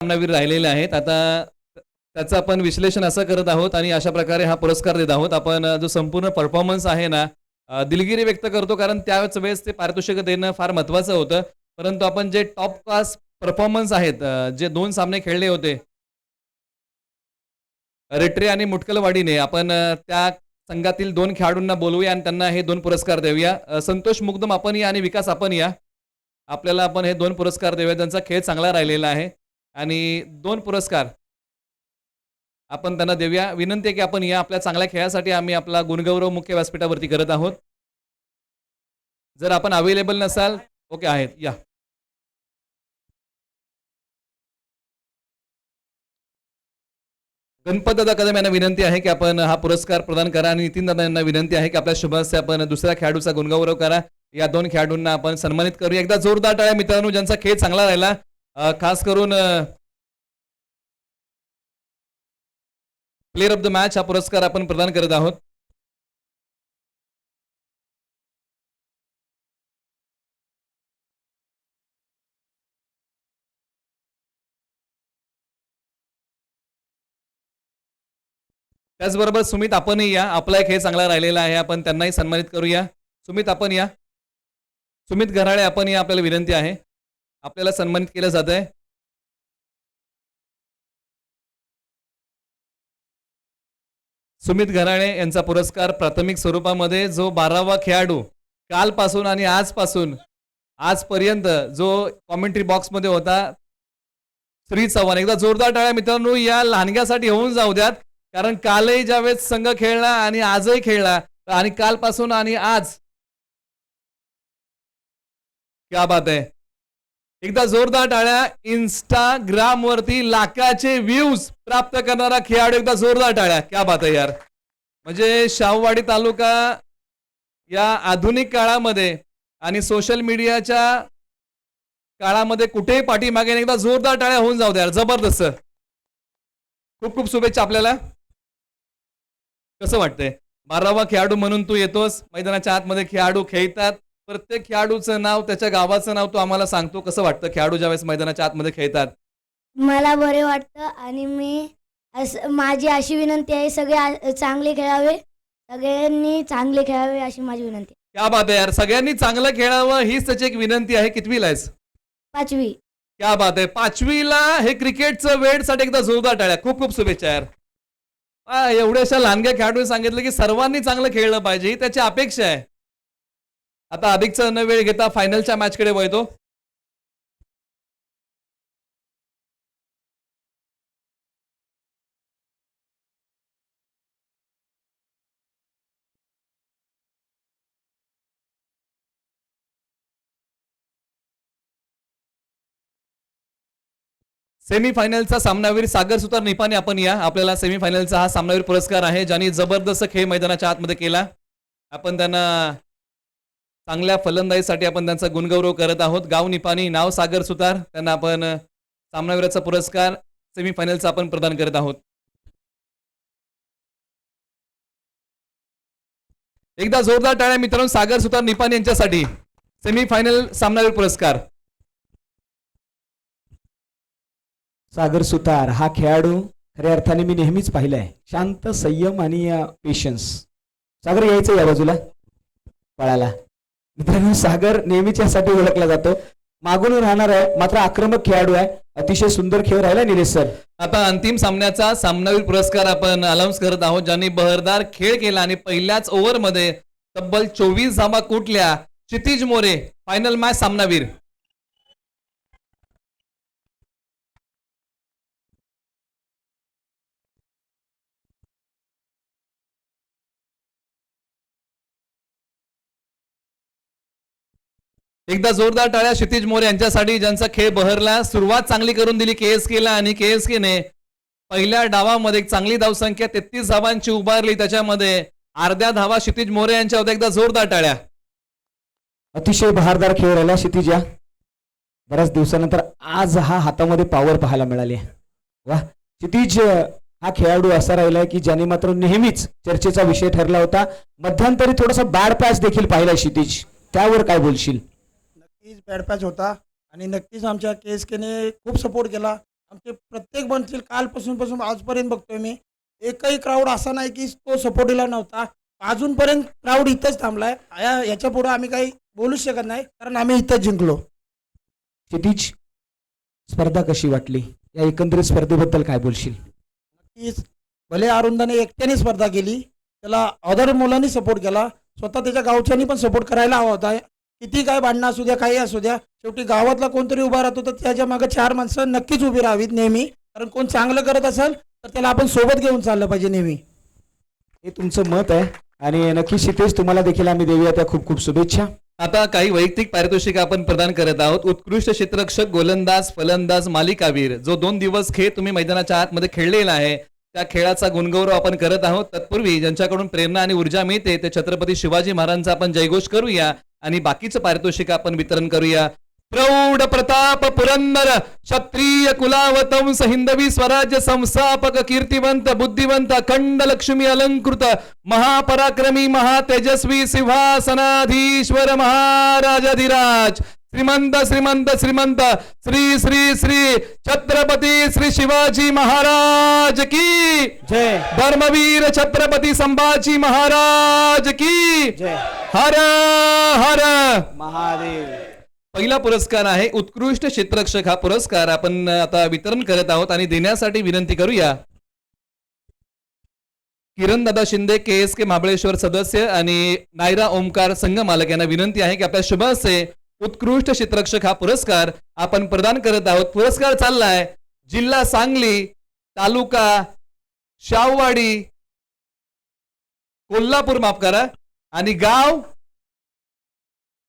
सामनावीर राहिलेले आहेत. आता त्याचं आपण विश्लेषण असं करत आहोत आणि अशा प्रकारे हा पुरस्कार देत आहोत. आपण जो संपूर्ण परफॉर्मन्स आहे ना दिलगिरी व्यक्त करतो कारण त्याच वेळेस ते पारितोषिक देणं फार महत्वाचं होतं. परंतु आपण जे टॉप क्लास परफॉर्मन्स आहेत जे दोन सामने खेळले होते रेट्रे आणि मुटकलवाडीने आपण त्या संघातील दोन खेळाडूंना बोलवूया आणि त्यांना हे दोन पुरस्कार देऊया. संतोष मुग्धम आपण या आणि विकास आपण या. आपल्याला आपण हे दोन पुरस्कार देऊया. त्यांचा खेळ चांगला राहिलेला आहे. आणि दोन पुरस्कार. आपण त्यांना देऊया. विनंती आहे की आपण या आपल्या चांगल्या खेळासाठी आम्ही आपला गुणगौरव मुख्य व्यासपीठावरती करत आहोत. जर आपण अवेलेबल नसाल ओके आहेत. या. गणपत दादा कदम यांना विनंती आहे की आपण हा पुरस्कार प्रदान करा आणि नितीन दादा यांना विनंती आहे की आपल्या शुभ आपण दुसऱ्या खेळाडूचा गुणगौरव करा. या दोन खेळाडूंना आपण सन्मानित करूया. एकदा जोरदार टाळ्या मित्रांनो ज्यांचा खेळ चांगला राहिला. खास करून प्लेअर ऑफ द मॅच हा पुरस्कार आपण प्रदान करत आहोत. त्याचबरोबर सुमित आपणही या. आपला एक हे चांगला राहिलेला आहे. आपण त्यांनाही सन्मानित करूया. सुमित आपण या. सुमित घराळे आपण या. आपल्याला विनंती आहे. आपल्याला सन्मानित केलं जात आहे सुमित घराणे यांचा पुरस्कार प्राथमिक स्वरूपामध्ये जो बारावा खेळाडू कालपासून आणि आजपासून आजपर्यंत जो कॉमेंट्री बॉक्समध्ये होता श्री चव्हाण. एकदा जोरदार टाळ्या मित्रांनो या लहानग्यासाठी होऊन जाऊ द्यात कारण कालही ज्यावेळेस संघ खेळला आणि आजही खेळला आणि कालपासून आणि आज क्या बात आहे. एकदा जोरदार टाळ्या. इंस्टाग्राम वरती लाखाचे व्ह्यूज प्राप्त करणारा खेळाडू एकदा जोरदार टाळ्या. क्या बात आहे यार. म्हणजे शाहूवाडी तालुका या आधुनिक काळामध्ये आणि सोशल मीडियाच्या काळामध्ये कुठेही पाठीमागे नाही, एकदा जोरदार टाळ्या होऊन जाऊ द्या जबरदस्त. खूप खूप शुभेच्छा आपल्याला. कसं वाटतंय? बारावा खेळाडू म्हणून तू येतोस. मैदानाच्या आतमध्ये खेळाडू खेळतात. प्रत्येक खेळाडूचं नाव त्याच्या गावाचं नाव तू आम्हाला सांगतो. कसं वाटतं? खेळाडू ज्यावेळेस मैदानाच्या आतमध्ये खेळतात? मला बरे वाटतं आणि मी असं माझी अशी विनंती आहे सगळे आ- चांगले खेळावे. सगळ्यांनी चांगले खेळावे अशी माझी विनंती आहे. क्या बात आहे यार. सगळ्यांनी चांगलं खेळावं हीच त्याची एक विनंती आहे. कितवीला आहेस? पाचवी. क्या बात आहे. पाचवीला हे क्रिकेटचं वेळसाठी एकदा जोरदार टाळ्या. खूप खूप शुभेच्छा यार. आ, एवढ्याशा लहानग्या खेळाडूंनी सांगितलं की सर्वांनी चांगलं खेळलं पाहिजे. ही त्याची अपेक्षा आहे. आता अधिकचा न वेळ घेता फायनलच्या मॅचकडे वळतो. सेमीफायनलचा सामनावीर सागर सुतार निपाने आपण या. आपल्याला सेमीफायनलचा हा सामनावीर पुरस्कार आहे ज्यांनी जबरदस्त खेळ मैदानाच्या आतमध्ये केला. आपण त्यांना चांगल्या फलंदाजीसाठी आपण त्यांचा गुणगौरव करत आहोत. गाव निपाणी नाव सागर सुतार. त्यांना आपण सामनावीराचा पुरस्कार सेमीफायनलचा आपण प्रदान करत आहोत. एकदा जोरदार टाळ्या मित्रांनो सागर सुतार निपाणी यांच्यासाठी. सेमीफायनल सामनावीर पुरस्कार. सागर सुतार हा खेळाडू खऱ्या अर्थाने मी नेहमीच पाहिलाय. शांत संयम आणि पेशन्स सागर यायचं या बाजूला? पळाला. मित्रांनो सागर नेहमीच यासाठी ओळखला जातो. मागून राहणार आहे मात्र आक्रमक खेळाडू आहे. अतिशय सुंदर खेळ राहिला निलेश सर. आता अंतिम सामन्याचा सामनावीर पुरस्कार आपण अनाऊन्स करत आहोत ज्यांनी बहरदार खेळ केला आणि पहिल्याच ओव्हरमध्ये तब्बल चोवीस धाबा कुठल्या? क्षितिज मोरे फायनल मॅच सामनावीर. एकदा जोरदार टाळ्या क्षितिज मोरे यांच्यासाठी ज्यांचा खेळ बहरला सुरुवात चांगली करून दिली के एस केला आणि के एस केने पहिल्या डावामध्ये एक चांगली धावसंख्या तेहतीस धावांची उभारली त्याच्यामध्ये. अर्ध्या धावा क्षितिज मोरे यांच्या होत्या एकदा जोरदार टाळ्या. अतिशय बहारदार खेळ राहिला क्षितिजा बऱ्याच दिवसानंतर आज हा हातामध्ये पॉवर पाहायला मिळाली. वा क्षितिज हा खेळाडू असा राहिलाय की ज्याने मात्र नेहमीच चर्चेचा विषय ठरला होता. मध्यंतरी थोडासा बॅड पॅच देखील पाहिला क्षितिज. त्यावर काय बोलशील? नक्कीच बॅड पॅच होता. आणि नक्कीच आमच्या के एस केने खूप सपोर्ट केला. आमचे प्रत्येक बनतील कालपासून पासून आजपर्यंत बघतोय मी. एकही क्राऊड असा नाही की तो सपोर्टीला नव्हता. अजूनपर्यंत क्राऊड इथंच थांबलाय. याच्यापुढे आम्ही काही बोलूच शकत नाही कारण आम्ही इथंच जिंकलो. क्षितिज स्पर्धा कशी वाटली? या एकंदरीत स्पर्धेबद्दल काय बोलशील? नक्कीच. भले अरुंदाने एकट्याने स्पर्धा केली त्याला अदर मुलांनी सपोर्ट केला. स्वतः त्याच्या गावच्यांनी पण सपोर्ट करायला हवा होता. किती काय भांडणं असू द्या काही असू द्या शेवटी गावातला कोणतरी उभा राहतो तर त्याच्यामागे चार माणसं नक्कीच उभी राहावीत नेहमी. कारण कोण चांगलं करत असेल तर त्याला आपण सोबत घेऊन चाललं पाहिजे नेहमी. हे तुमचं मत आहे. आणि नक्की क्षितेश तुम्हाला देखील आम्ही देऊया त्या खूप खूप शुभेच्छा. आता काही वैयक्तिक पारितोषिक आपण प्रदान करत आहोत. उत्कृष्ट क्षेत्ररक्षक गोलंदाज फलंदाज मालिकावीर जो दोन दिवस खेळ तुम्ही मैदानाच्या आतमध्ये खेळलेला आहे त्या खेळाचा गुणगौरव आपण करत आहोत. तत्पूर्वी ज्यांच्याकडून प्रेरणा आणि ऊर्जा मिळते ते छत्रपती शिवाजी महाराजांचा आपण जयघोष करूया. आणि बाकीचं पारितोषिक आपण वितरण करूया. प्रौढ प्रताप पुरंदर क्षत्रिय कुलावतंस हिंदवी स्वराज्य संस्थापक कीर्तिवंत बुद्धिवंत अखंड लक्ष्मी अलंकृत महापराक्रमी महातेजस्वी सिंहासनाधीश्वर महाराजाधिराज. श्रीमंत श्रीमंत श्रीमंत. श्री श्री श्री. छत्रपती श्री शिवाजी महाराज की. जय. धर्मवीर छत्रपती संभाजी महाराज की. जय. हर हर. महादेव. पहिला पुरस्कार आहे उत्कृष्ट क्षेत्ररक्षक हा पुरस्कार. आपण आता वितरण करत आहोत आणि देण्यासाठी विनंती करूया. किरण दादा Shinde K S K Mahabaleshwar सदस्य आणि नायरा ओमकार संघ मालक यांना विनंती आहे की आपल्या शुभ हस्ते उत्कृष्ट क्षेत्ररक्षक हा पुरस्कार आपण प्रदान करत आहोत. पुरस्कार चाललाय जिल्हा सांगली तालुका शाववाडी कोल्हापूर माफ करा. आणि गाव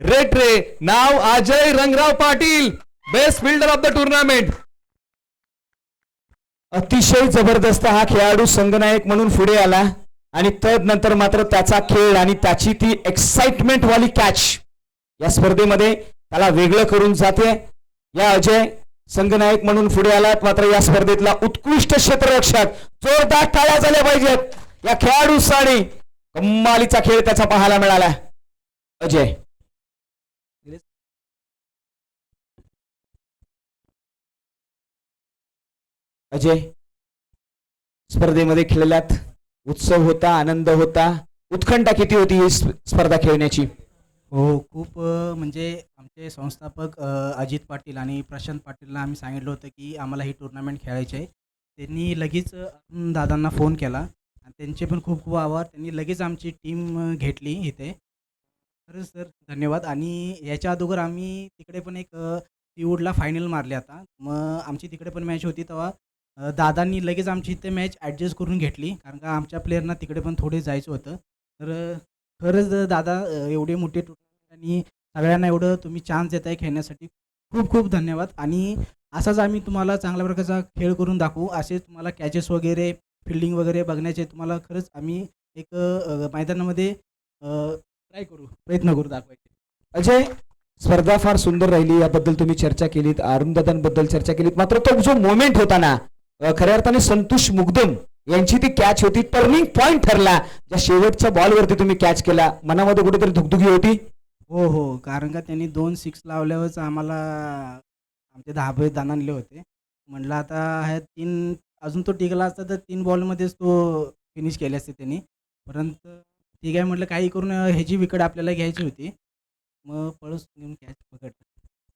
रेट्रे नाव Ajay Rangrao Patil best fielder of the tournament अतिशय जबरदस्त हा खेळाडू संघनायक म्हणून पुढे आला. आणि तदनंतर मात्र त्याचा खेळ आणि त्याची ती एक्साइटमेंट वाली कॅच या स्पर्धेमध्ये त्याला वेगळं करून जाते. या अजय संघनायक म्हणून पुढे आलात. मात्र या स्पर्धेतला उत्कृष्ट क्षेत्ररक्षक जोरदार टाळ्या झाल्या पाहिजेत. या खेळाडूसाठी कम्मालीचा खेळ त्याचा पाहायला मिळाला अजय. अजय. स्पर्धेमध्ये खेळल्यात. उत्सव होता आनंद होता. उत्कंठा किती होती ही स्पर्धा खेळण्याची? हो खूप अ, म्हणजे आमचे संस्थापक अ, अजित पाटील आणि प्रशांत पाटीलला आम्ही सांगितलं होतं की आम्हाला ही टुर्नामेंट खेळायची आहे. त्यांनी लगेच अ, दादांना फोन केला. आणि त्यांचे पण खूप खूप आभार. त्यांनी लगेच आमची टीम घेतली इथे. खरंच सर धन्यवाद. आणि याच्या अगोदर आम्ही तिकडे पण एक अ, सीवूडला फायनल मारले आता. मग आमची तिकडे पण मॅच होती तेव्हा. अ, दादांनी लगेच आमची इथे मॅच ॲडजस्ट करून घेतली. कारण का आमच्या प्लेयरना तिकडे पण थोडे जायचं होतं. तर अ, खरंच दादा एवढे मोठे टुर्नामेंट आणि सगळ्यांना एवढं तुम्ही चान्स देताय खेळण्यासाठी खूप खूप धन्यवाद. आणि असाच आम्ही तुम्हाला चांगल्या प्रकारचा खेळ करून दाखवू. असे तुम्हाला कॅचेस वगैरे फिल्डिंग वगैरे बघण्याचे तुम्हाला खरंच आम्ही एक मैदानामध्ये ट्राय करू प्रयत्न करू दाखवायचे. अजय स्पर्धा फार सुंदर राहिली. याबद्दल तुम्ही चर्चा केलीत. अरुणदादांबद्दल चर्चा केलीत. मात्र तो जो मोमेंट होता ना खऱ्या अर्थाने संतोष मुग्दम यांची ती कॅच होती. टर्निंग पॉइंट ठरला. ज्या शेवटच्या बॉलवरती तुम्ही कॅच केला मनामध्ये कुठेतरी धुकधुकी होती? हो हो. कारण का त्यांनी दोन सिक्स लावल्यावरच आम्हाला आमचे दहा दान आणले होते. म्हटलं आता ह्या तीन अजून तो टिकला असता तर तीन बॉलमध्येच तो फिनिश केले असते त्यांनी. परंतु ठीक आहे म्हटलं काही करून ह्याची विकेट आपल्याला घ्यायची होती. मग पळस घेऊन कॅच पकडलं.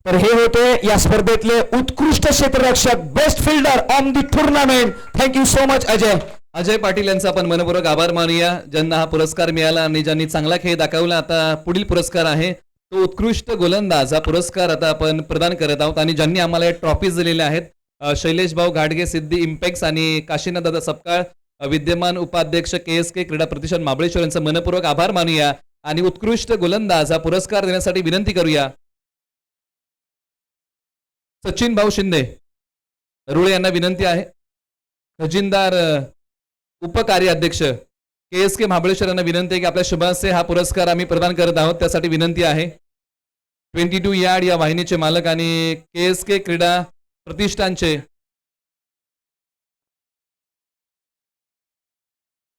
तर हे होते या स्पर्धेतले उत्कृष्ट क्षेत्ररक्षक best fielder on the tournament thank you so much Ajay Ajay Patil यांचा आपण मनपूर्वक आभार मानूया. ज्यांना हा पुरस्कार मिळाला आणि ज्यांनी चांगला खेळ दाखवला आता पुढील पुरस्कार आहे. तो उत्कृष्ट गोलंदाज हा पुरस्कार आता आपण प्रदान करत आहोत आणि ज्यांनी आम्हाला या ट्रॉफीज दिलेल्या आहेत शैलेश भाऊ घाटगे सिद्धी इम्पेक्स आणि काशीनाथ दादा सपकाळ विद्यमान उपाध्यक्ष के एस के क्रीडा प्रतिष्ठान महाबळेश्वर यांचा मनपूर्वक आभार मानूया. आणि उत्कृष्ट गोलंदाज हा पुरस्कार देण्यासाठी विनंती करूया. सचिन भाऊ शिंदे. रुळे यांना विनंती आहे. खजिनदार उपकार्याध्यक्ष के एस के महाबळेश्वर यांना विनंती आहे की आपल्या शुभासे हा पुरस्कार आम्ही प्रदान करत आहोत. त्यासाठी विनंती आहे. ट्वेंटी टू यार्ड या वाहिनीचे मालक आणि के एस के क्रीडा प्रतिष्ठानचे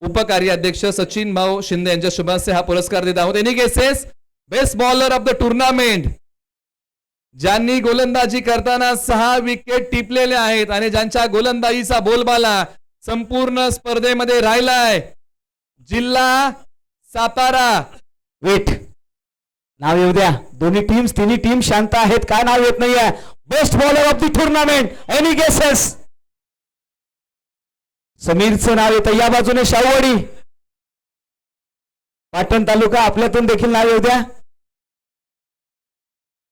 उपकार्याध्यक्ष सचिन भाऊ शिंदे यांच्या शुभासे हा पुरस्कार देत आहोत. Any guesses best bowler of the tournament. ज्यांनी गोलंदाजी करताना सहा विकेट टिपलेल्या आहेत आणि ज्यांच्या गोलंदाजीचा बोलबाला संपूर्ण स्पर्धेमध्ये राहिलाय. जिल्हा सातारा. वेट. नाव येऊ द्या. दोन्ही टीम्स तिन्ही टीम शांत आहेत. काय नाव येत नाहीये? Best bowler of the tournament any guesses समीरचं नाव येतं. या बाजूने शाहूवाडी. पाटण तालुका आपल्यातून देखील नाव येऊ द्या.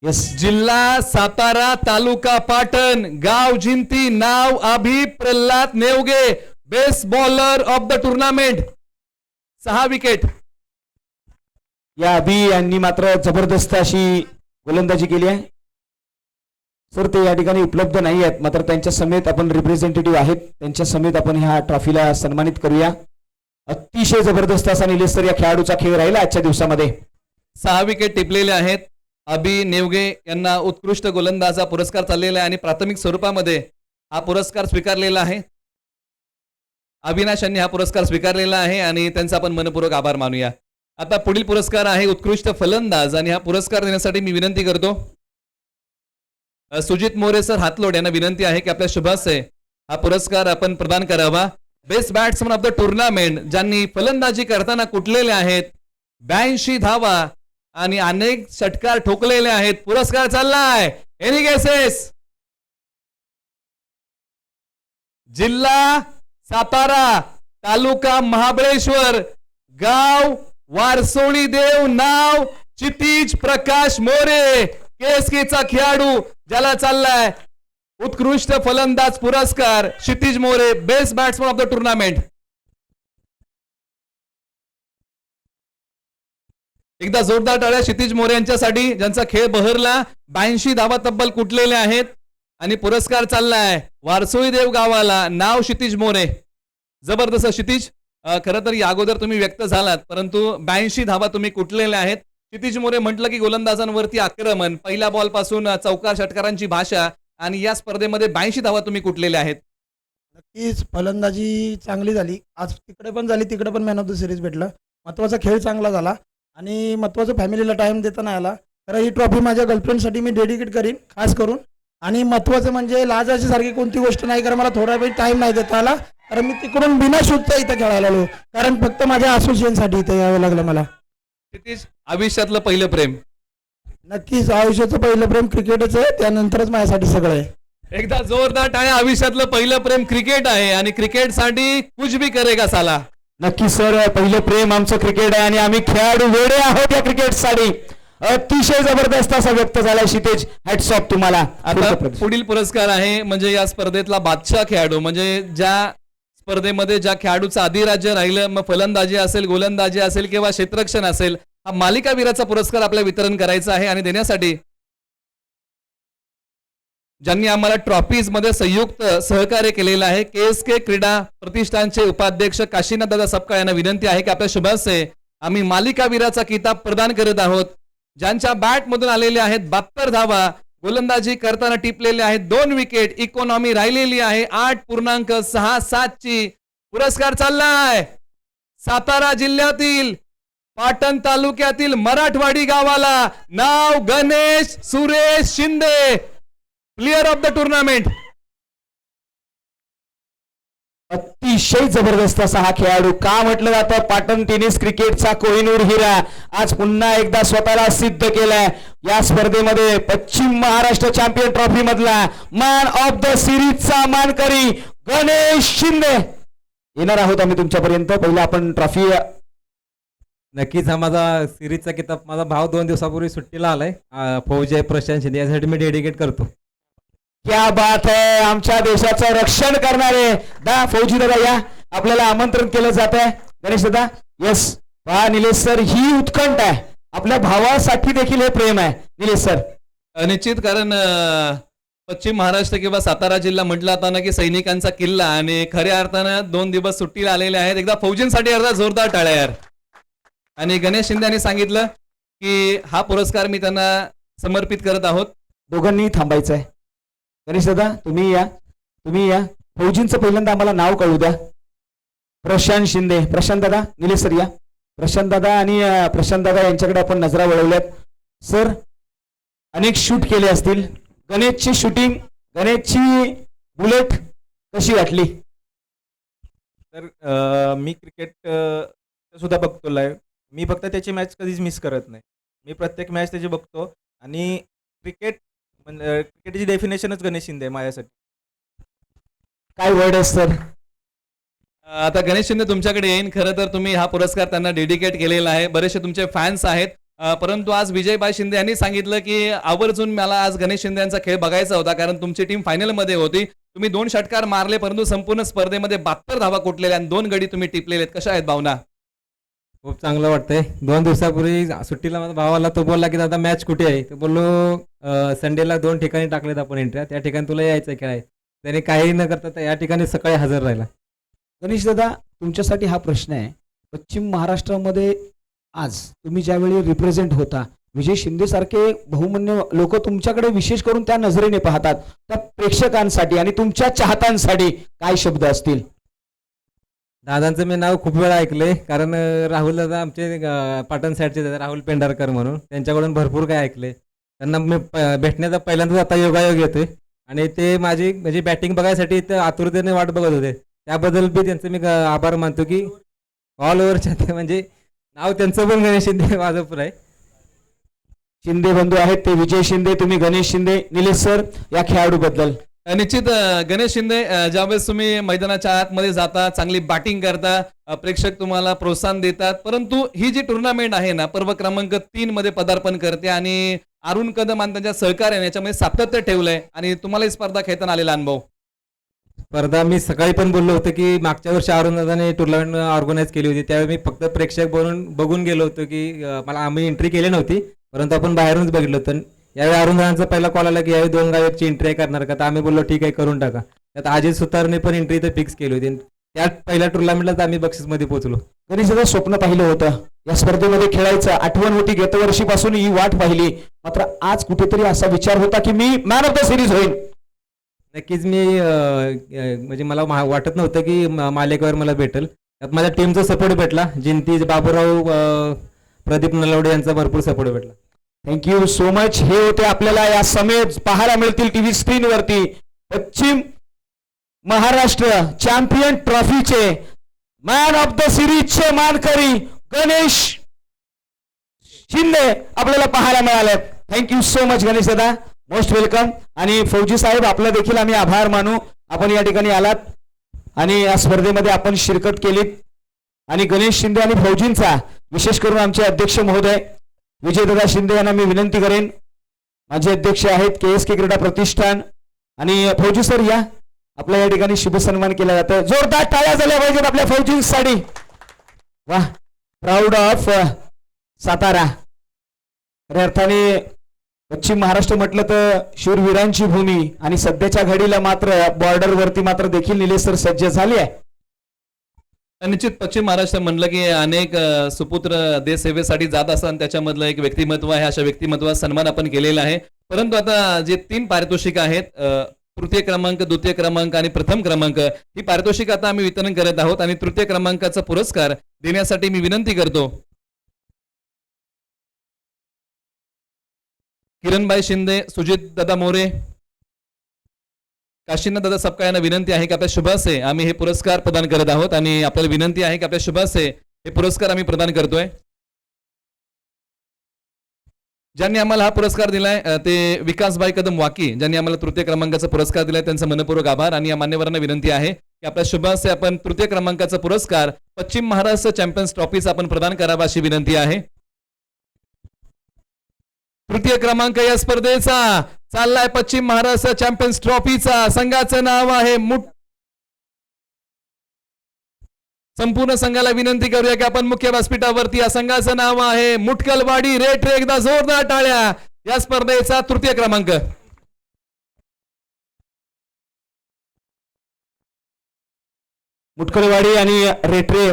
येस जिल्हा सातारा तालुका पाटण गाव जिंती नाव Abhi Pralhad Navge best bowler of the tournament सहा विकेट या अभि यांनी मात्र जबरदस्त अशी गोलंदाजी केली आहे. सर ते या ठिकाणी उपलब्ध नाही आहेत. मात्र त्यांच्या समेत आपण रिप्रेझेंटेटिव्ह आहेत. त्यांच्या समेत आपण ह्या ट्रॉफीला सन्मानित करूया. अतिशय जबरदस्त असा निलेश सर या खेळाडूचा खेळ राहिला आजच्या दिवसामध्ये. सहा विकेट टिपलेले आहेत. अभि नेवगे यांना उत्कृष्ट गोलंदाजा पुरस्कार चाललेला आहे आणि प्राथमिक स्वरूपामध्ये हा पुरस्कार स्वीकारलेला आहे. अविनाश यांनी हा पुरस्कार स्वीकारलेला आहे आणि त्यांचा आपण मनपूर्वक आभार मानूया. आता पुढील पुरस्कार आहे उत्कृष्ट फलंदाज आणि हा पुरस्कार देण्यासाठी मी विनंती करतो. सुजित मोरे सर हातलोड यांना विनंती आहे की आपल्या शुभाशय हा पुरस्कार आपण प्रदान करावा. Best batsman of the tournament ज्यांनी फलंदाजी करताना कुठलेले आहेत ब्याऐंशी धावा आणि अनेक षटकार ठोकलेले आहेत. पुरस्कार चाललाय. एनी गेसेस जिल्हा सातारा तालुका महाबळेश्वर. गाव वारसोळी देव नाव क्षितिज प्रकाश मोरे. केसकीचा खेळाडू ज्याला चाललाय. उत्कृष्ट फलंदाज पुरस्कार Kshitij More best batsman of the tournament एकदा जोरदार टाळ्या. क्षितिज मोरे यांच्यासाठी ज्यांचा खेळ बहरला ब्याऐंशी धावा तब्बल कुटलेल्या आहेत. आणि पुरस्कार चाललाय वारसोई देव गावाला नाव क्षितिज मोरे. जबरदस्त क्षितिज. खरं तर या अगोदर तुम्ही व्यक्त झालात परंतु ब्याऐंशी धावा तुम्ही कुटलेल्या आहेत. क्षितिज मोरे म्हटलं की गोलंदाजांवरती आक्रमण पहिल्या बॉलपासून चौकार षटकारांची भाषा आणि या स्पर्धेमध्ये ब्याऐंशी धावा तुम्ही कुटलेल्या आहेत. नक्कीच फलंदाजी चांगली झाली. आज तिकडे पण झाली तिकडे पण मॅन ऑफ द सिरीज भेटलं. महत्त्वाचा खेळ चांगला झाला. आणि महत्त्वाचं फॅमिलीला टाइम देता नाही आला तर ही ट्रॉफी माझ्या गर्लफ्रेंडसाठी मी डेडिकेट करीन खास करून. आणि महत्त्वाचं म्हणजे लाजाची सारखी कोणती गोष्ट नाही कारण मला थोडा वेळ टाइम नाही देता आला. कारण मी तिकडून बिना शूटचा इथं खेळायला आलो. कारण फक्त माझ्या असोसिएशनसाठी इथं यावं लागलं मला. क्षितिज आयुष्यातलं पहिलं प्रेम. नक्कीच आयुष्याचं पहिलं प्रेम क्रिकेटच आहे त्यानंतरच माझ्यासाठी सगळं आहे. एकदा जोरदार टाळ्या आयुष्यातलं पहिलं प्रेम क्रिकेट आहे. आणि क्रिकेटसाठी कुछ भी करेगा साला. नक्की सर पहिलं प्रेम आमचं क्रिकेट आहे आणि आम्ही खेळाडू वेडे आहोत या क्रिकेटसाठी अतिशय जबरदस्त असा व्यक्त झालाय क्षितेज. हॅट्स ऑफ तुम्हाला. आता. पुढील पुरस्कार आहे म्हणजे या स्पर्धेतला बादशाह खेळाडू. म्हणजे ज्या स्पर्धेमध्ये ज्या खेळाडूचं अधिराज्य राहिलं मग फलंदाजी असेल गोलंदाजी असेल किंवा क्षेत्ररक्षण असेल हा मालिकावीराचा पुरस्कार आपल्या वितरण करायचा आहे आणि देण्यासाठी ज्यांनी आम्हाला ट्रॉफीजमध्ये संयुक्त सहकार्य केलेलं आहे के एस के क्रीडा प्रतिष्ठानचे उपाध्यक्ष काशीनाथ दादा सपकाळ यांना विनंती आहे की आपल्या शुभाशय आम्ही मालिकावीराचा किताब प्रदान करत आहोत. ज्यांच्या बॅटमधून आलेल्या आलेले आहेत बहात्तर धावा गोलंदाजी करताना टिपलेले आहेत दोन विकेट इकॉनॉमी राहिलेली आहे आठ पूर्णांक सहा सात ची पुरस्कार चाललाय. सातारा जिल्ह्यातील पाटण तालुक्यातील मराठवाडी गावाला नाव Ganesh Suresh Shinde. Player of the tournament अतिशय जबरदस्त असा हा खेळाडू. का म्हटलं जातं? पाटण टेनिस क्रिकेटचा कोहिनूर हिरा आज पुन्हा एकदा स्वतःला सिद्ध केलाय. या स्पर्धेमध्ये पश्चिम महाराष्ट्र चॅम्पियन ट्रॉफी मधला मॅन ऑफ द सिरीजचा मानकरी गणेश शिंदे. येणार आहोत आम्ही तुमच्यापर्यंत. पहिला आपण ट्रॉफी नक्कीच हा माझा सिरीजचा किताब माझा भाव दोन दिवसापूर्वी सुट्टीला आलाय. अं, फौजी आहे प्रशांत शिंदे यासाठी मी डेडिकेट करतो. क्या बात आहे आमच्या देशाचं रक्षण करणारे. दा फौजी दादा या. आपल्याला आमंत्रण केलं जात आहे. गणेश दादा येस पहा निलेश सर ही उत्कंठ आहे. आपल्या भावासाठी देखील हे प्रेम आहे. निलेश सर. निश्चित कारण पश्चिम महाराष्ट्र किंवा सातारा जिल्हा म्हटलं जाताना की सैनिकांचा किल्ला आणि खऱ्या अर्थानं दोन दिवस सुट्टीला आलेले आहेत. एकदा फौजींसाठी अर्धा जोरदार टाळ्या यार. आणि गणेश शिंदे यांनी सांगितलं की हा पुरस्कार मी त्यांना समर्पित करत आहोत. दोघांनी थांबायचं आहे गणेश दादा तुम्ही या. तुम्ही या. फौजींचं पहिल्यांदा आम्हाला नाव कळू द्या. प्रशांत शिंदे. प्रशांत दादा निलेश सर या. प्रशांत दादा आणि प्रशांत दादा यांच्याकडे आपण नजरा वळवल्यात. सर अनेक शूट केले असतील. गणेशची शूटिंग गणेशची बुलेट कशी वाटली? तर मी क्रिकेट सुद्धा बघतो लाईव्ह मी फक्त त्याची मॅच कधीच मिस करत नाही. मी प्रत्येक मॅच त्याची बघतो. आणि क्रिकेट म्हणजे क्रिकेटची डेफिनेशनच गणेश शिंदे आहे माझ्यासाठी. काय वर्ड आहे सर आता गणेश शिंदे तुमच्याकडे येईन. खरं तर तुम्ही हा पुरस्कार त्यांना डेडिकेट केलेला आहे. बरेचसे तुमचे फॅन्स आहेत. अ, परंतु आज विजयबाई शिंदे यांनी सांगितलं की आवर्जून मला आज गणेश शिंदे यांचा खेळ बघायचा होता कारण तुमची टीम फायनलमध्ये होती. तुम्ही दोन षटकार मारले परंतु संपूर्ण स्पर्धेमध्ये बहात्तर धावा कुठलेल्या आणि दोन गडी तुम्ही टिपलेले आहेत. कशा आहेत भावना? खूप चांगलं वाटतंय. दोन दिवसापूर्वी सुट्टीला माझा भाव आला तो बोलला की दादा मॅच कुठे आहे? तो बोललो संडेला दोन ठिकाणी टाकलेत आपण एंट्र्या त्या ठिकाणी तुला यायचं खेळाय त्याने काही न करता या ठिकाणी सकाळी हजर राहिला. गणेश दादा तुमच्यासाठी हा प्रश्न आहे. पश्चिम महाराष्ट्रामध्ये आज तुम्ही ज्यावेळी रिप्रेझेंट होता विजय शिंदे सारखे बहुमन्य लोक तुमच्याकडे विशेष करून त्या नजरेने पाहतात. त्या प्रेक्षकांसाठी आणि तुमच्या चाहत्यांसाठी काय शब्द असतील? दादांचं मी नाव खूप वेळा ऐकलंय कारण राहुल दादा आमचे पाटण साईडचे दादा राहुल पेंढारकर म्हणून. त्यांच्याकडून भरपूर काय ऐकले त्यांना मी भेटण्याचा पहिल्यांदाच आता योगायोग येतोय. आणि ते माझी म्हणजे बॅटिंग बघायसाठी इथं आतुरतेने वाट बघत होते. त्याबद्दल बी त्यांचं मी आभार मानतो की ऑल ओव्हरच्या ते म्हणजे नाव त्यांचं पण गणेश शिंदे माझं पण आहे. शिंदे बंधू आहेत ते. विजय शिंदे तुम्ही गणेश शिंदे निलेश सर या खेळाडूबद्दल. निश्चित गणेश शिंदे ज्यावेळेस तुम्ही मैदानाच्या आतमध्ये जाता चांगली बॅटिंग करता प्रेक्षक तुम्हाला प्रोत्साहन देतात परंतु ही जी टुर्नामेंट आहे ना पर्व क्रमांक तीन मध्ये पदार्पण करते आणि अरुण कदम आणि त्यांच्या सहकार्याने याच्यामध्ये सातत्य ठेवलंय आणि तुम्हालाही स्पर्धा खेळताना आलेला अनुभव? स्पर्धा मी सकाळी पण बोललो होतो की मागच्या वर्षी अरुणदादाने टुर्नामेंट ऑर्गनाईज केली होती. त्यावेळी मी फक्त प्रेक्षक बनून बघून गेलो होतो की मला आम्ही एंट्री केली नव्हती परंतु आपण बाहेरूनच बघितलं होतं. यावेळी अरुणदादांचा पहिला कॉल आला की यावेळी दोन गायकची एंट्री करणार का तर आम्ही बोललो ठीक आहे करून टाका. त्यात अजित सुतारने पण एंट्री इथं फिक्स केली होती. त्या पहिल्या टुर्नामेंटलाच आम्ही बक्षीसमध्ये पोहोचलो. गणेश दादा स्वप्न पाहिलं होतं. या स्पर्धेमध्ये खेळायचं आठवण होती. गतवर्षीपासून ही वाट पाहिली. मात्र आज कुठेतरी असा विचार होता की मी मॅन ऑफ द सिरीज होईल नक्कीच मी म्हणजे मला वाटत नव्हतं की म- मालेगावर मला भेटेल. त्यात माझ्या टीमचा सपोर्ट भेटला. जिंती बाबूराव प्रदीप नलवडे यांचा भरपूर सपोर्ट भेटला. थँक्यू सो मच हे होते आपल्याला या समेत पाहायला मिळतील टीव्ही स्क्रीन वरती पश्चिम महाराष्ट्र चॅम्पियन ट्रॉफीचे मॅन ऑफ द सिरीजचे मानकरी गणेश शिंदे आपल्याला पाहायला मिळाले थँक्यू सो मच गणेश दादा. मोस्ट वेलकम आणि फौजी साहेब आपला देखील आम्ही आभार मानू. आपण या ठिकाणी आलात. आणि या स्पर्धेमध्ये आपण शिरकत केलीत. आणि गणेश शिंदे आणि फौजींचा विशेष करून आमचे अध्यक्ष महोदय विजयदादा शिंदे यांना मी विनंती करेन. माझे अध्यक्ष आहेत के एस के क्रीडा प्रतिष्ठान. आणि फौजी सर या. आपल्या या ठिकाणी शुभसन्मान केला जातो जोरदार टाळ्या झाल्या पाहिजेत आपल्या फौजींसाठी. वा प्राऊड ऑफ सातारा. खऱ्या अर्थाने पश्चिम महाराष्ट्र म्हटलं तर शूरवीरांची भूमी आणि सध्याच्या घडीला मात्र बॉर्डरवरती मात्र देखील निलेश सर सज्ज झाले आहे निश्चित पश्चिम महाराष्ट्र म्हणलं की अनेक सुपुत्र देश सेवेसाठी जात असतात त्याच्यामधलं एक व्यक्तिमत्व आहे अशा व्यक्तिमत्वाचा सन्मान आपण केलेला आहे. परंतु आता जे तीन पारितोषिक आहेत तृतीय क्रमांक द्वितीय क्रमांक आणि प्रथम क्रमांक ही पारितोषिक आता आम्ही वितरण करत आहोत आणि तृतीय क्रमांकाचा पुरस्कार देण्यासाठी मी विनंती करतो. किरणबाई शिंदे सुजित दादा मोरे काशींना दादा सपकाळ यांना विनंती आहे की आपल्या शुभासे आम्ही हे पुरस्कार प्रदान करत आहोत आणि आपल्याला विनंती आहे की आपल्या शुभासे हे पुरस्कार आम्ही प्रदान करतोय. ज्यांनी आम्हाला हा पुरस्कार दिलाय ते विकासबाई कदम वाकी ज्यांनी आम्हाला तृतीय क्रमांकाचा पुरस्कार दिलाय त्यांचा मनपूर्वक आभार आणि या मान्यवरांना विनंती आहे की आपल्या शुभासे आपण तृतीय क्रमांकाचा पुरस्कार पश्चिम महाराष्ट्र चॅम्पियन्स ट्रॉफीचा आपण प्रदान करावा अशी विनंती आहे. तृतीय क्रमांक या स्पर्धेचा चाललाय पश्चिम महाराष्ट्र चॅम्पियन्स ट्रॉफीचा. संघाचं नाव आहे मुठ संपूर्ण संघाला विनंती करूया की आपण मुख्य व्यासपीठावरती या संघाचं नाव आहे मुटकलवाडी रेट रे एकदा जोरदार टाळ्या. या स्पर्धेचा तृतीय क्रमांक. मुटकलवाडी आणि रेट्रे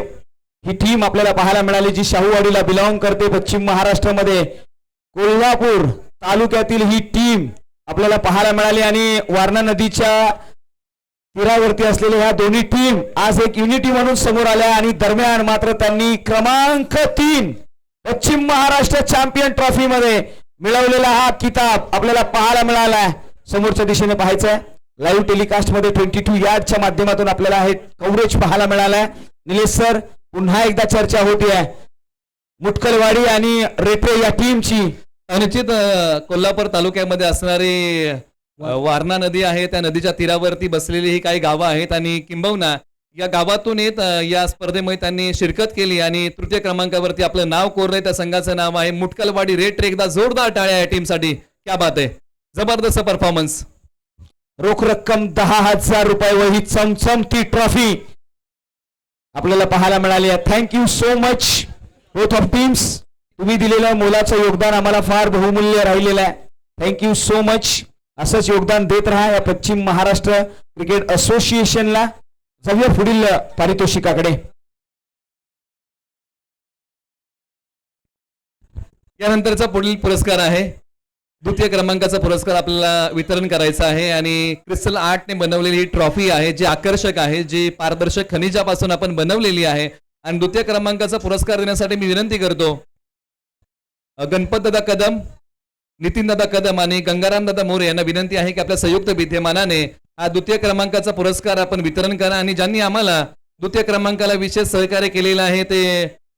ही टीम आपल्याला पाहायला मिळाली जी शाहूवाडीला बिलॉंग करते पश्चिम महाराष्ट्रामध्ये. कोल्हापूर तालुक्यातील ही टीम आपल्याला पाहायला मिळाली आणि वारणा नदीच्या तीरावरती असलेल्या ह्या दोन्ही टीम आज एक युनिटी म्हणून समोर आल्या आणि दरम्यान मात्र त्यांनी क्रमांक तीन पश्चिम महाराष्ट्र चॅम्पियन ट्रॉफी मध्ये मिळवलेला हा किताब आपल्याला पाहायला मिळालाय. समोरच्या दिशेने पाहायचंय. लाईव्ह टेलिकास्टमध्ये ट्वेंटी टू यार्डच्या माध्यमातून आपल्याला हे कव्हरेज पाहायला मिळालंय. निलेश सर पुन्हा एकदा चर्चा होती आहे मुटकलवाडी आणि रेपे या टीमची निश्चित कोल्हापूर तालुक्यामध्ये असणारी वारणा नदी आहे त्या नदीच्या तीरावरती बसलेली ही काही गावं आहेत आणि किंबहुना या गावातून येत या स्पर्धेमध्ये त्यांनी शिरकत केली आणि तृतीय क्रमांकावरती आपलं नाव कोरलंय त्या संघाचं नाव आहे मुटकलवाडी रेट एकदा जोरदार टाळ्या या टीमसाठी. क्या बात आहे. जबरदस्त परफॉर्मन्स रोख रक्कम दहा हजार रुपये व ही चमचमती ट्रॉफी आपल्याला पाहायला मिळाली आहे. Thank you so much both of teams तुम्ही दिलेलं मोलाचं योगदान आम्हाला फार बहुमूल्य राहिलेलं आहे. थँक्यू सो मच असंच योगदान देत राहा या पश्चिम महाराष्ट्र क्रिकेट असोसिएशनला. जाऊया पुढील पारितोषिकाकडे. यानंतरचा पुढील पुरस्कार आहे. द्वितीय क्रमांकाचा पुरस्कार आपल्याला वितरण करायचा आहे आणि क्रिस्टल आर्टने बनवलेली ही ट्रॉफी आहे जी आकर्षक आहे जी पारदर्शक खनिजापासून आपण बनवलेली आहे. आणि द्वितीय क्रमांकाचा पुरस्कार देण्यासाठी मी विनंती करतो गणपत दादा कदम नितीन दादा कदम आणि गंगाराम दादा मोरे यांना विनंती आहे की आपल्या संयुक्त विद्यमानाने हा द्वितीय क्रमांकाचा पुरस्कार आपण वितरण करा आणि ज्यांनी आम्हाला द्वितीय क्रमांकाला विशेष सहकार्य केलेलं आहे ते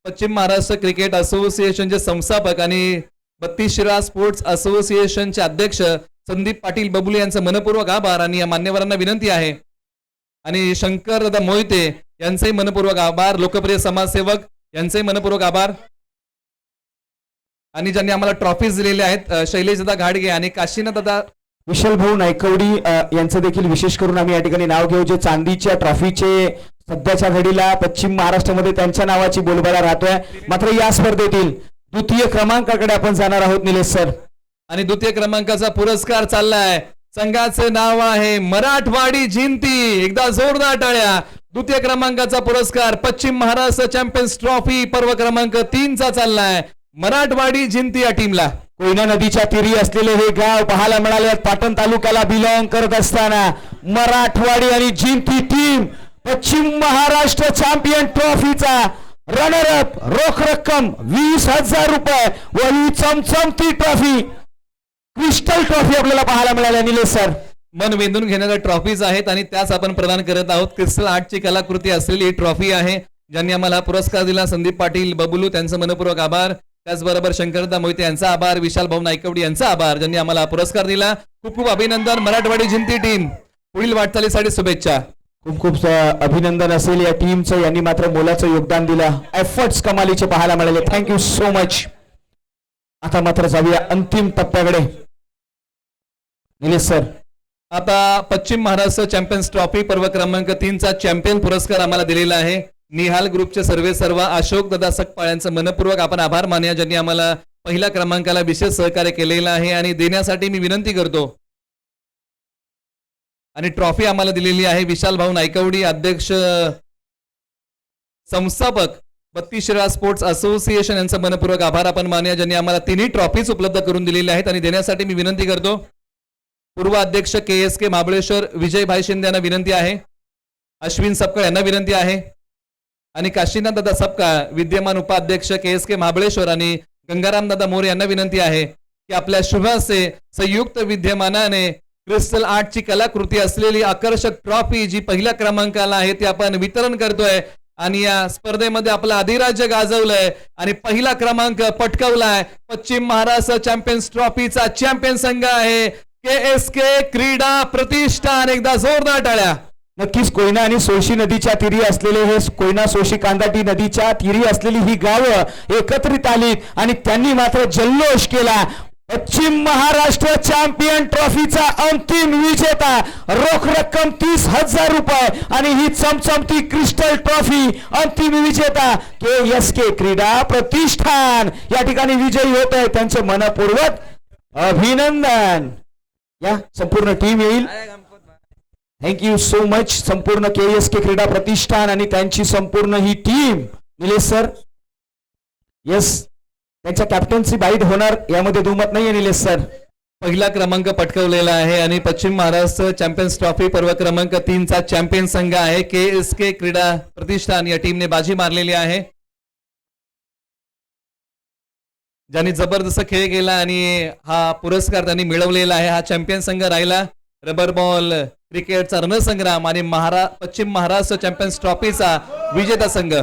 पश्चिम महाराष्ट्र क्रिकेट असोसिएशनचे संस्थापक आणि बत्तीस शिरा स्पोर्ट्स असोसिएशनचे अध्यक्ष संदीप पाटील बबुले यांचं मनपूर्वक आभार आणि या मान्यवरांना विनंती आहे. आणि शंकर दादा मोहिते यांचेही मनपूर्वक आभार लोकप्रिय समाजसेवक यांचेही मनपूर्वक आभार. आणि ज्यांनी आम्हाला ट्रॉफीज दिलेल्या आहेत अ, शैलेश दादा घाडगे आणि काशीनाथ दादा विशाल भाऊ नायकवडी यांचं देखील विशेष करून आम्ही या ठिकाणी नाव घेऊ जे चांदीच्या ट्रॉफीचे सध्याच्या घडीला पश्चिम महाराष्ट्रामध्ये त्यांच्या नावाची बोलबाला राहतोय. मात्र या स्पर्धेतील द्वितीय क्रमांकाकडे आपण जाणार आहोत निलेश सर. आणि द्वितीय क्रमांकाचा पुरस्कार चाललाय. संघाचं नाव आहे मराठवाडी जिंती. एकदा जोरदार टाळ्या. द्वितीय क्रमांकाचा पुरस्कार पश्चिम महाराष्ट्र चॅम्पियन्स ट्रॉफी पर्व क्रमांक तीनचा चाललाय. मराठवाडी जिंती या टीमला. कोयना नदीच्या तिरी असलेले हे गाव पाहायला मिळाले. पाटण तालुक्याला बिलॉंग करत असताना मराठवाडी आणि जिंती टीम पश्चिम महाराष्ट्र चॅम्पियन ट्रॉफीचा रनरअप रोख रक्कम वीस हजार रुपये व ही चमचमती ट्रॉफी क्रिस्टल ट्रॉफी आपल्याला पाहायला मिळाल्या निलेश सर मन वेधून घेणाऱ्या ट्रॉफीज आहेत आणि त्याच आपण प्रदान करत आहोत. क्रिस्टल आर्टची कलाकृती असलेली ट्रॉफी आहे. ज्यांनी आम्हाला पुरस्कार दिला. संदीप पाटील बबुलू त्यांचं मनपूर्वक आभार. त्याचबरोबर शंकरदा मोहिते यांचा आभार विशाल भाऊ नायकवडी यांचा आभार ज्यांनी आम्हाला पुरस्कार दिला. खूप खूप अभिनंदन मराठवाडी जिंती टीम. पुढील वाटचालीसाठी शुभेच्छा. खूप खूप अभिनंदन असेल या टीमचं यांनी मात्र मोलाचं योगदान दिलं. एफर्ट्स कमालीचे पाहायला मिळाले. थँक्यू सो मच आता मात्र जाऊया अंतिम टप्प्याकडे. निलेश सर. आता पश्चिम महाराष्ट्र चॅम्पियन्स ट्रॉफी पर्व क्रमांक तीनचा चॅम्पियन पुरस्कार आम्हाला दिलेला आहे. निहाल ग्रुपचे सर्वे सर्व अशोक दादा सकपाळ यांचं मनपूर्वक आपण आभार मानूया ज्यांनी आम्हाला पहिल्या क्रमांकाला विशेष सहकार्य केलेलं आहे आणि देण्यासाठी मी विनंती करतो. आणि ट्रॉफी आम्हाला दिलेली आहे विशाल भाऊ नायकवडी अध्यक्ष संस्थापक बत्तीशिरा स्पोर्ट्स असोसिएशन यांचा मनपूर्वक आभार आपण मानूया ज्यांनी आम्हाला तिन्ही ट्रॉफीज उपलब्ध करून दिलेल्या आहेत आणि देण्यासाठी मी विनंती करतो. पूर्व अध्यक्ष K S K Mahabaleshwar Vijaybhai Shinde यांना विनंती आहे. अश्विन सपकाळ यांना विनंती आहे. आणि काशीनाथ दादा सपकाळ विद्यमान उपाध्यक्ष के एस के महाबळेश्वर आणि गंगाराम दादा मोरे यांना विनंती आहे की आपल्या शुभासे संयुक्त विद्यमानाने क्रिस्टल आर्टची कलाकृती असलेली आकर्षक ट्रॉफी जी पहिल्या क्रमांकाला आहे ती आपण वितरण करतोय. आणि या स्पर्धेमध्ये आपलं अधिराज्य गाजवलंय आणि पहिला क्रमांक पटकवलाय. पश्चिम महाराष्ट्र चॅम्पियन्स ट्रॉफीचा चॅम्पियन संघ आहे. के एस के क्रीडा प्रतिष्ठान एकदा जोरदार टाळ्या. नक्कीच कोयना आणि सोशी नदीच्या तीरी असलेले हे कोयना सोशी कांदाटी नदीच्या तीरी असलेली ही गावं एकत्रित आली आणि त्यांनी मात्र जल्लोष केला. पश्चिम महाराष्ट्र चॅम्पियन ट्रॉफीचा अंतिम विजेता रोख रक्कम तीस हजार रुपये आणि ही चमचमती क्रिस्टल ट्रॉफी अंतिम विजेता के एस के क्रीडा प्रतिष्ठान. या ठिकाणी विजयी होत आहे त्यांचे मनपूर्वक अभिनंदन. या संपूर्ण टीम येईल. थँक्यू सो मच संपूर्ण के एस के क्रीडा प्रतिष्ठान आणि त्यांची संपूर्ण ही टीम निलेश सर येस त्यांच्या कॅप्टनची बाईट होणार यामध्ये दुमत नाहीये निलेश सर पहिला क्रमांक पटकवलेला आहे आणि पश्चिम महाराष्ट्र चॅम्पियन्स ट्रॉफी पर्व क्रमांक तीनचा चॅम्पियन संघ आहे. के एस के क्रीडा प्रतिष्ठान या टीमने बाजी मारलेली आहे. ज्यांनी जबरदस्त खेळ केला आणि हा पुरस्कार त्यांनी मिळवलेला आहे. हा चॅम्पियन संघ राहिला. रबर बॉल क्रिकेटचा रणसंग्राम आणि महारा पश्चिम महाराष्ट्र चॅम्पियन्स ट्रॉफीचा विजेता संघ.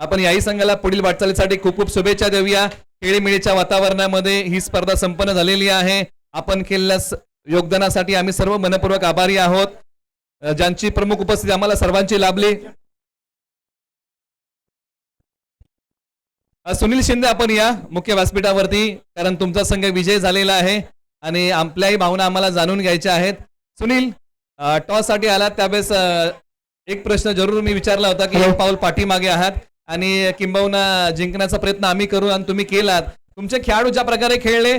आपण याही संघाला पुढील वाटचालीसाठी खूप खूप शुभेच्छा देऊया. खेळीमेळीच्या वातावरणामध्ये ही स्पर्धा संपन्न झालेली आहे. आपण केलेल्या योगदानासाठी आम्ही सर्व मनपूर्वक आभारी आहोत. ज्यांची प्रमुख उपस्थिती आम्हाला सर्वांची लाभली. सुनील शिंदे आपण या मुख्य व्यासपीठावरती कारण तुमचा संघ विजय झालेला आहे. आणि आपल्याही भावना आम्हाला जाणून घ्यायच्या आहेत. सुनील टॉससाठी आलात त्यावेळेस एक प्रश्न जरूर मी विचारला होता की एक पाऊल पाठीमागे आहात आणि किंबहुना जिंकण्याचा प्रयत्न आम्ही करू आणि तुम्ही केलात. तुमचे खेळाडू ज्या प्रकारे खेळले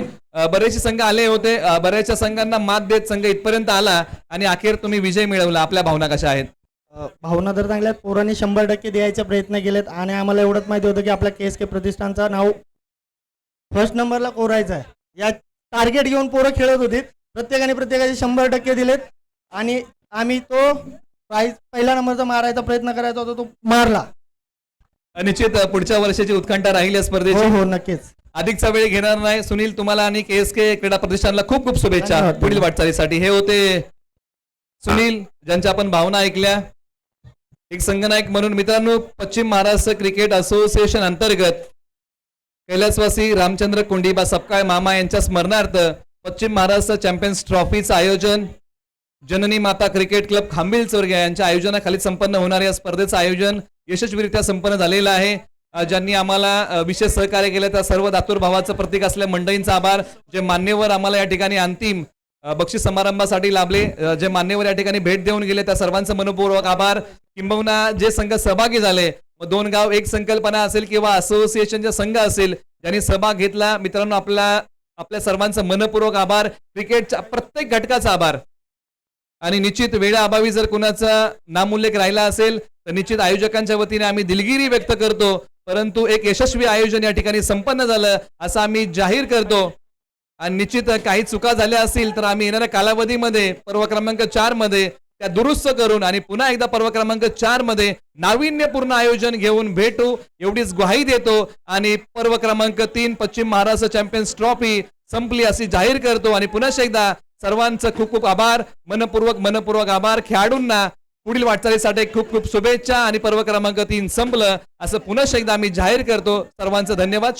बरेचसे संघ आले होते बऱ्याचशा संघांना मात देत संघ इथपर्यंत आला आणि अखेर तुम्ही विजय मिळवला. आपल्या भावना कशा आहेत? भावना तर चांगल्या पोरांनी शंभर टक्के द्यायचे प्रयत्न केलेत आणि आम्हाला एवढंच माहिती होतं की आपल्या के एस के प्रतिष्ठानचं नाव फर्स्ट नंबरला कोरायचं आहे. या टार्गेट घेऊन पोरं खेळत होती प्रत्येकाने प्रत्येकाचे शंभर टक्के दिलेत. आणि आम्ही तो प्राईज पहिल्या नंबरचा मारायचा प्रयत्न करायचा होता तो मारला. निश्चित पुढच्या वर्षाची उत्कंठा राहील या हो स्पर्धेची. हो नक्कीच. अधिकचा वेळ घेणार नाही. सुनील तुम्हाला आणि के एस के क्रीडा प्रतिष्ठानला खूप खूप शुभेच्छा धन्यवाद. पुढील वाटचालीसाठी. हे होते सुनील ज्यांच्या आपण भावना ऐकल्या. एक संघनायक म्हणून मित्रांनो पश्चिम महाराष्ट्र क्रिकेट असोसिएशन अंतर्गत कैलासवासी रामचंद्र कोंडीबा सपकाळ मामा यांच्या स्मरणार्थ पश्चिम महाराष्ट्र चॅम्पियन्स ट्रॉफीचं आयोजन जननी माता क्रिकेट क्लब खांबिल चोरग्या यांच्या आयोजनाखाली संपन्न होणाऱ्या या स्पर्धेचं आयोजन यशस्वीरित्या संपन्न झालेलं आहे. ज्यांनी आम्हाला विशेष सहकार्य केलं त्या सर्व दातूर भावाचं प्रतीक असलेल्या मंडळींचा आभार जे मान्यवर आम्हाला या ठिकाणी अंतिम बक्षीस समारंभासाठी लाभले जे मान्यवर या ठिकाणी भेट देऊन गेले त्या सर्वांचं मनपूर्वक आभार. किंबहुना जे संघ सहभागी झाले मग दोन गाव एक संकल्पना असेल किंवा असोसिएशनचा संघ असेल ज्यांनी सहभाग घेतला. मित्रांनो आपला आपल्या सर्वांचा मनपूर्वक आभार. क्रिकेटच्या प्रत्येक घटकाचा आभार. आणि निश्चित वेळाअभावी जर कुणाचा नामोल्लेख राहिला असेल तर निश्चित आयोजकांच्या वतीने आम्ही दिलगिरी व्यक्त करतो. परंतु एक यशस्वी आयोजन या ठिकाणी संपन्न झालं असं आम्ही जाहीर करतो. आणि निश्चित काही चुका झाल्या असतील तर आम्ही येणाऱ्या कालावधीमध्ये पर्व क्रमांक चारमध्ये त्या दुरुस्त करून आणि पुन्हा एकदा पर्व क्रमांक चारमध्ये नाविन्यपूर्ण आयोजन घेऊन भेटू. एवढीच ग्वाही देतो. आणि पर्व क्रमांक तीन पश्चिम महाराष्ट्र चॅम्पियन्स ट्रॉफी संपली अशी जाहीर करतो. आणि पुन्हा एकदा सर्वांचं खूप खूप आभार. मनपूर्वक मनपूर्वक आभार. खेळाडूंना पुढील वाटचालीसाठी खूप खूप शुभेच्छा. आणि पर्व क्रमांक तीन संपलं असं पुन्हा एकदा आम्ही जाहीर करतो. सर्वांचं धन्यवाद.